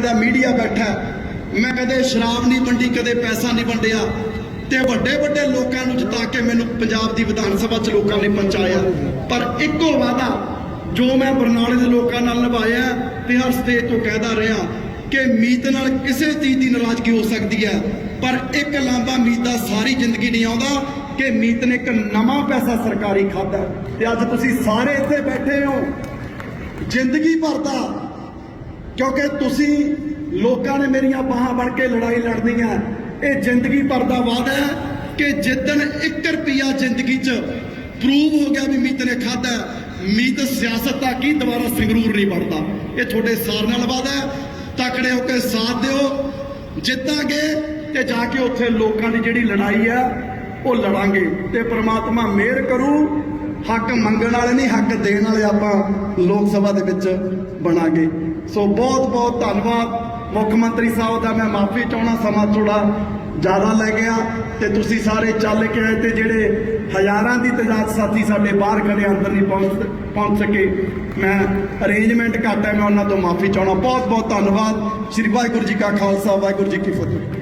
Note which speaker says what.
Speaker 1: ਕਹਿੰਦਾ ਮੀਡੀਆ ਬੈਠਾ ਮੈਂ ਕਦੇ ਸ਼ਰਾਬ ਨਹੀਂ ਵੰਡੀ, ਕਦੇ ਪੈਸਾ ਨਹੀਂ ਵੰਡਿਆ। ਤੇ ਵੱਡੇ ਵੱਡੇ ਲੋਕਾਂ ਨੂੰ ਜਿਤਾ ਕੇ ਮੈਨੂੰ ਪੰਜਾਬ ਦੀ ਵਿਧਾਨ ਸਭਾ ਚ ਲੋਕਾਂ ਨੇ ਪਹੁੰਚਾਇਆ। ਪਰ ਇੱਕੋ ਵਾਅਦਾ ਜੋ ਮੈਂ ਬਰਨਾਲੇ ਦੇ ਲੋਕਾਂ ਨਾਲ ਨਿਭਾਇਆ ਤੇ ਹਰ ਸਟੇਜ ਤੋਂ ਕਹਿਦਾ ਰਿਹਾ ਕਿ ਮੀਤ ਨਾਲ ਕਿਸੇ ਚੀਜ਼ ਦੀ ਨਾਰਾਜ਼ਗੀ ਹੋ ਸਕਦੀ ਹੈ। ਪਰ ਇੱਕ ਲਾਂਬਾ ਮੀਤ ਦਾ ਸਾਰੀ ਜ਼ਿੰਦਗੀ ਨਹੀਂ ਆਉਂਦਾ ਕਿ ਮੀਤ ਨੇ ਇੱਕ ਨਵਾਂ ਪੈਸਾ ਸਰਕਾਰੀ ਖਾਦਾ ਤੇ ਅੱਜ ਤੁਸੀਂ ਸਾਰੇ ਇੱਥੇ ਬੈਠੇ ਹੋ। ਜ਼ਿੰਦਗੀ ਭਰ ਦਾ ਕਿਉਂਕਿ ਤੁਸੀਂ ਲੋਕਾਂ ਨੇ ਮੇਰੀਆਂ ਬਾਹਾਂ ਬਣ ਕੇ ਲੜਾਈ ਲੜਨੀ ਹੈ। ਇਹ ਜ਼ਿੰਦਗੀ ਭਰ ਦਾ ਵਾਅਦਾ ਹੈ ਕਿ ਜਿੱਦਣ 1 ਰੁਪਿਆ ਜ਼ਿੰਦਗੀ 'ਚ ਪ੍ਰੂਵ ਹੋ ਗਿਆ ਵੀ ਮੀਤ ਨੇ ਖਾਦਾ ਮੀਤ ਸਿਆਸਤ ਦਾ ਕੀ ਦੁਬਾਰਾ ਸੰਗਰੂਰ ਨਹੀਂ ਬਣਦਾ। ਇਹ ਤੁਹਾਡੇ ਸਾਰ ਨਾਲ ਵਾਅਦਾ ਹੈ। ਤਕੜੇ ਹੋ ਕੇ ਸਾਥ ਦਿਓ, ਜਿੱਤਾਂਗੇ ਤੇ ਜਾ ਕੇ ਉੱਥੇ ਲੋਕਾਂ ਦੀ ਜਿਹੜੀ ਲੜਾਈ ਹੈ, ਉਹ ਲੜਾਂਗੇ। ਤੇ ਪ੍ਰਮਾਤਮਾ ਮਿਹਰ ਕਰੂ, ਹੱਕ ਮੰਗਣ ਵਾਲੇ ਨਹੀਂ, ਹੱਕ ਦੇਣ ਵਾਲੇ ਆਪਾਂ ਲੋਕ ਸਭਾ ਦੇ ਵਿੱਚ ਬਣਾਂਗੇ। ਸੋ ਬਹੁਤ ਬਹੁਤ ਧੰਨਵਾਦ। ਮੁੱਖ ਮੰਤਰੀ ਸਾਹਿਬ ਦਾ ਮੈਂ ਮਾਫੀ ਚਾਹਣਾ ਸਮਾਂ ਥੋੜਾ ਜ਼ਿਆਦਾ ਲੈ ਗਿਆ ਤੇ ਤੁਸੀਂ ਸਾਰੇ ਚੱਲ ਕੇ ਆਏ ਤੇ ਜਿਹੜੇ ਹਜ਼ਾਰਾਂ ਦੀ ਤਦਾਦ ਸਾਥੀ ਸਾਡੇ ਬਾਹਰ ਖੜੇ ਅੰਦਰ ਨਹੀਂ ਪਹੁੰਚ ਪਹੁੰਚ ਸਕੇ, ਮੈਂ ਅਰੇਂਜਮੈਂਟ ਘੱਟ ਹੈ ਮੈਂ ਉਹਨਾਂ ਤੋਂ ਮਾਫੀ ਚਾਹਣਾ ਬਹੁਤ ਬਹੁਤ ਧੰਨਵਾਦ। ਸ੍ਰੀ ਵਾਹਿਗੁਰੂ ਜੀ ਕਾ ਖਾਲਸਾ, ਵਾਹਿਗੁਰੂ ਜੀ ਕੀ ਫਤਿਹ।